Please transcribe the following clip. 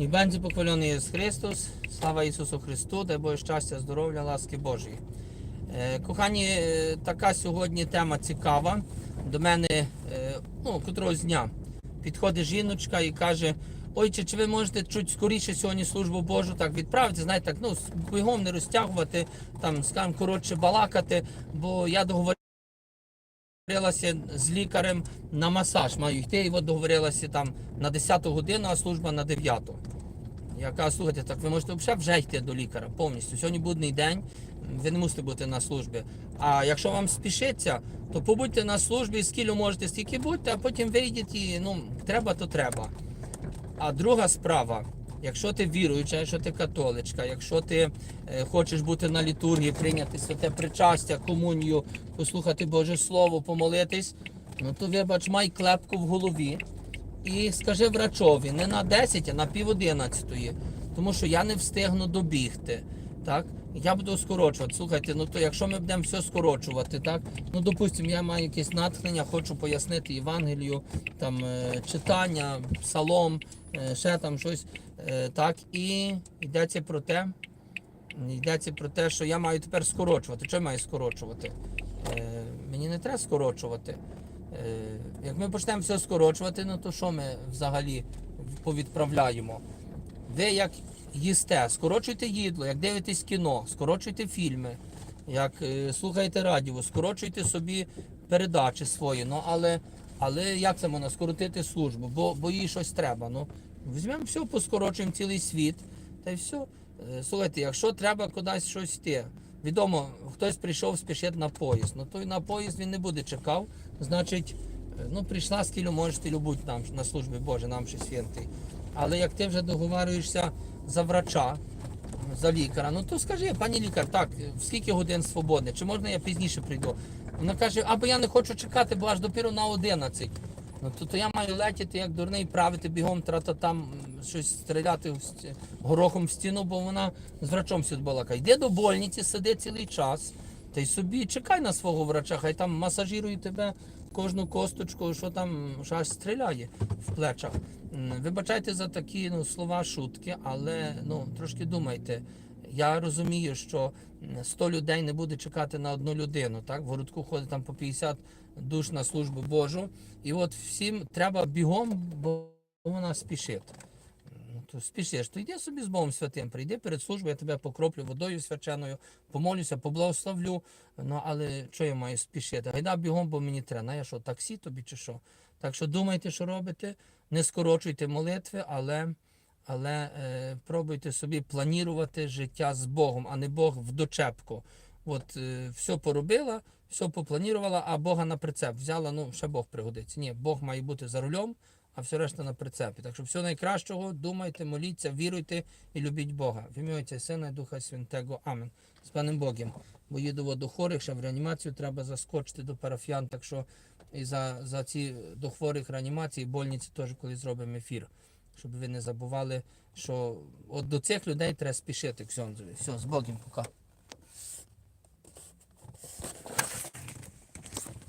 І бензі похвалений Ісус Христос, слава Ісусу Христу, дай Боже щастя, здоров'я, ласки Божої. Е, Кохані, е, така сьогодні тема цікава. До мене е, ну, котрогось дня підходить жіночка і каже: Ойче, чи ви можете чуть скоріше сьогодні службу Божу так відправити? Знаєте, так, ну, бігом не розтягувати, там, скажімо, коротше балакати, бо я договорився з лікарем на масаж. Маю йти, і договорилася там на 10 годину, а служба на 9. Я кажу, слухайте, так ви можете взагалі вже йти до лікаря повністю. Сьогодні будний день, ви не мусите бути на службі. А якщо вам спішиться, то побудьте на службі, скільки можете, стільки будьте, а потім вийдіть і ну, треба, то треба. А друга справа, якщо ти віруюча, якщо ти католичка, якщо ти е, хочеш бути на літургії, прийняти святе причастя, комунію, послухати Боже Слово, помолитись, ну то вибач, май клепку в голові і скажи врачові не на 10, а на пів одинадцятої, тому що я не встигну добігти. Так? Я буду скорочувати. Слухайте, ну то якщо ми будемо все скорочувати, так ну допустимо, я маю якесь натхнення, хочу пояснити Євангелію, там е, читання, псалом, е, ще там щось. е, так, і йдеться про те, йдеться про те, що я маю тепер скорочувати. Що я маю скорочувати? Мені не треба скорочувати. Як ми почнемо все скорочувати, ну то що ми взагалі повідправляємо? Ви як їсте, скорочуйте їдло, як дивитесь кіно, скорочуйте фільми, як е, слухаєте радіо, скорочуйте собі передачі свої. Ну але, але як це можна скоротити службу? Бо, бо їй щось треба. Ну, візьмемо все, поскорочуємо цілий світ, та й все. Слухайте, якщо треба кудись щось йти, відомо, хтось прийшов спішить на поїзд. Ну той на поїзд він не буде чекав. Значить, е, ну прийшла скільки можеш ти любуть нам на службі Боже, нам ще святий. Але як ти вже договарюєшся за врача, за лікаря, ну то скажи, пані лікар, так, в скільки годин свободне, чи можна я пізніше прийду? Вона каже, або я не хочу чекати, бо аж допіру на 11. Ну то, то я маю летіти як дурний, правити бігом, трата там щось стріляти горохом в стіну, бо вона з врачом сюди балакає. Йди до больниці, сиди цілий час. Та й собі чекай на свого врача, хай там масажирує тебе кожну косточку, що там що стріляє в плечах. Вибачайте за такі ну, слова, шутки, але ну, трошки думайте. Я розумію, що м, 100 людей не буде чекати на одну людину. Так? В городку ходить там по 50 душ на службу Божу. І от всім треба бігом, бо вона спішить. То спішиш, то йди собі з Богом святим, прийди перед службою, я тебе покроплю водою свяченою, помолюся, поблагословлю. Ну, але що я маю спішити? Гайда бігом, бо мені треба. Я що, таксі тобі чи що? Так що думайте, що робите, не скорочуйте молитви, але, але е, пробуйте собі планувати життя з Богом, а не Бог в дочепку. От е, все поробила, все попланувала, а Бога на прицеп взяла, ну ще Бог пригодиться. Ні, Бог має бути за рулем, а все решта на прицепі. Так що все найкращого, думайте, моліться, віруйте і любіть Бога. В ім'я Отця Сина і Духа Святого. Амін. З паном Богом. Бо їду до хворих, ще в реанімацію треба заскочити до парафіян. Так що і за, за ці до хворих реанімації, больниці теж коли зробимо ефір. Щоб ви не забували, що от до цих людей треба спішити, Ксьонзові. Все, з Богом, пока.